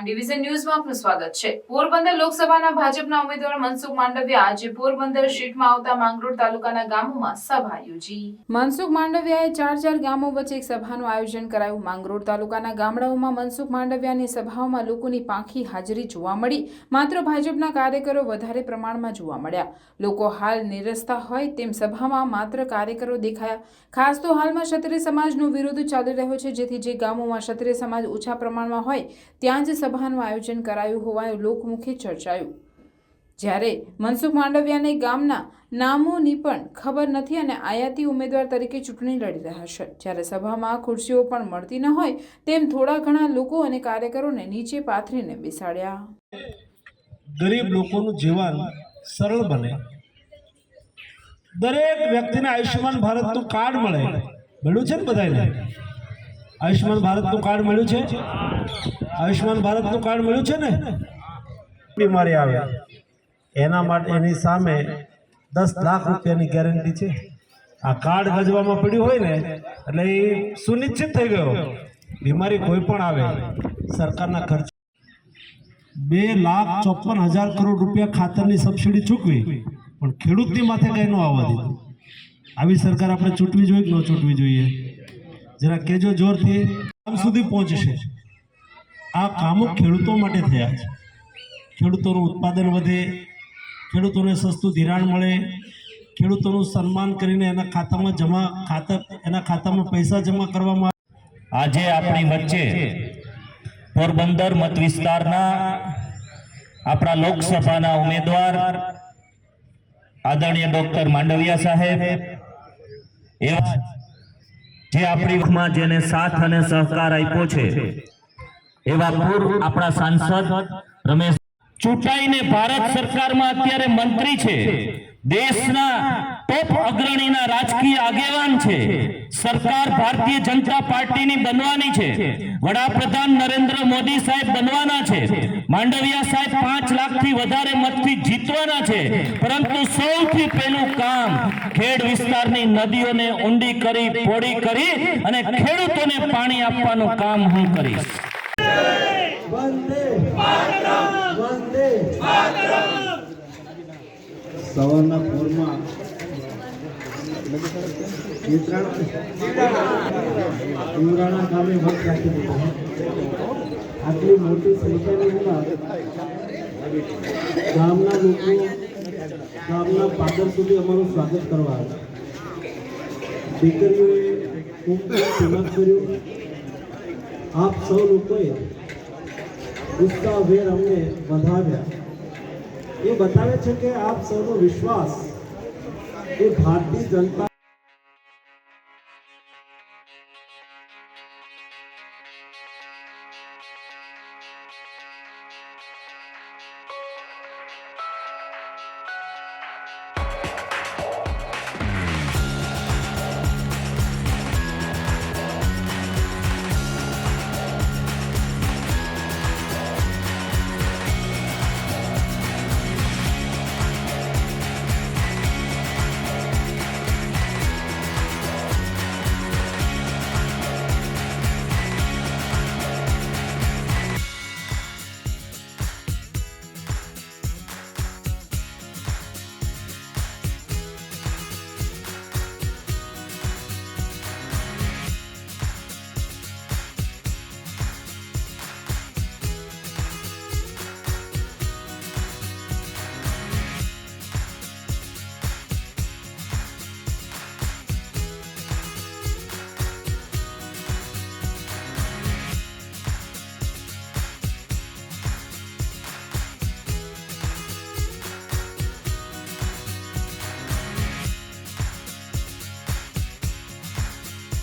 Prime division ન્યૂઝમાં આપનું સ્વાગત છે. પોરબંદર લોકસભાના ભાજપના ઉમેદવાર મનસુખ માંડવિયા આજે પોરબંદર સીટમાં આવતા માંગરોળ તાલુકાના ગામોમાં સભા યોજી. મનસુખ માંડવિયાએ ચાર ચાર ગામો વચ્ચે એક સભાનું આયોજન કરાયું. માંગરોળ તાલુકાના ગામડાઓમાં મનસુખ માંડવિયાની સભાઓમાં લોકોની પાંખી હાજરી જોવા મળી. માત્ર ભાજપના કાર્યકરો વધારે પ્રમાણમાં જોવા મળ્યા. લોકો હાલ નિરસ્તા હોય તેમ સભામાં માત્ર કાર્યકરો દેખાયા. ખાસ તો હાલમાં ક્ષત્રિય સમાજનો વિરોધ ચાલી રહ્યો છે, જેથી જે ગામોમાં ક્ષત્રિય સમાજ ઓછા પ્રમાણમાં હોય, ત્યાં જ સભાનું આયોજન કરાયું હોવાનું લોકમુખે ચર્ચાયું. જ્યારે મનસુખ માંડવિયાને ગામના નામોની પણ ખબર નથી અને આયાતી ઉમેદવાર તરીકે ચૂંટણી લડી રહ્યા છે. જ્યારે સભામાં ખુરશીઓ પણ મળતી ન હોય તેમ થોડા ઘણા લોકો અને કાર્યકરોને નીચે પાથરીને બેસાડ્યા. ગરીબ લોકોનું જીવન સરળ બને. દરેક વ્યક્તિને આયુષ્યમાન ભારતનું કાર્ડ મળે. મળ્યું છે ને બધાને આયુષ્યમાન ભારતનું કાર્ડ મળ્યું છે? આયુષ્યમાન ભારતનું કાર્ડ મળ્યું છે ને? બીમારી આવે. એના માટે એની સામે દસ લાખ રૂપિયાની ગેરંટી છે. આ કાર્ડ ગજવામાં પડ્યું હોય ને એટલે એ સુનિશ્ચિત થઈ ગયો. બીમારી કોઈ પણ આવે સરકારના ખર્ચ બે લાખ ચોપન હજાર કરોડ રૂપિયા ખાતરની સબસિડી ચૂકવી પણ ખેડૂતની માથે કંઈ ન આવવા દીધું. આવી સરકાર આપણે ચૂંટવી જોઈએ કે ન ચૂંટવી જોઈએ? જરા કેજો જોરથી, આમ સુધી પહોંચશે. આ કામો ખેડૂતો માટે થયા છે. ખેડૂતોનું ઉત્પાદન વધે, ખેડૂતોને સસ્તું ધિરાણ મળે, ખેડૂતોનું સન્માન કરીને એના ખાતામાં જમા ખાતર, એના ખાતામાં પૈસા જમા કરવામાં આજે આપણી વચ્ચે પોરબંદર મત વિસ્તારના આપણા લોકસભાના ઉમેદવાર આદરણીય ડોક્ટર માંડવિયા સાહેબ, એવા જે આપણી માં જેને સાથ અને સહકાર આપ્યો છે, એવા પૂર્વ આપણા સાંસદ રમેશ ચૂંટાઈને ભારત સરકારમાં અત્યારે મંત્રી છે. દેશના ટોપ અગ્રણીના રાજકીય આગેવાન છે. સરકાર ભારતીય જનતા પાર્ટીની બનવાની છે. વડાપ્રધાન નરેન્દ્ર મોદી સાહેબ બનવાના છે. માંડવિયા સાહેબ પાંચ લાખથી વધારે મતથી જીતવાના છે. પરંતુ સૌથી પહેલું કામ ખેડ વિસ્તારની નદીઓને ઊંડી કરી, પોડી કરી અને ખેડૂતોને પાણી આપવાનું કામ હું કરીશ. સવારના પોરમાં ઉમરાણા ગામે વટ રાખી દીધો. આટલી મોટી સંખ્યાની ગામના લોકો, ગામના પાદર સુધી અમારું સ્વાગત કરવા આવ્યા. દીકરીઓએ ખૂબ સ્વાગત કર્યું આપ સૌ લોકોએ ઉત્સાહભેર અમને વધાવ્યા. એ બતાવે છે કે આપ સૌનો વિશ્વાસ એ ભારતીય જનતા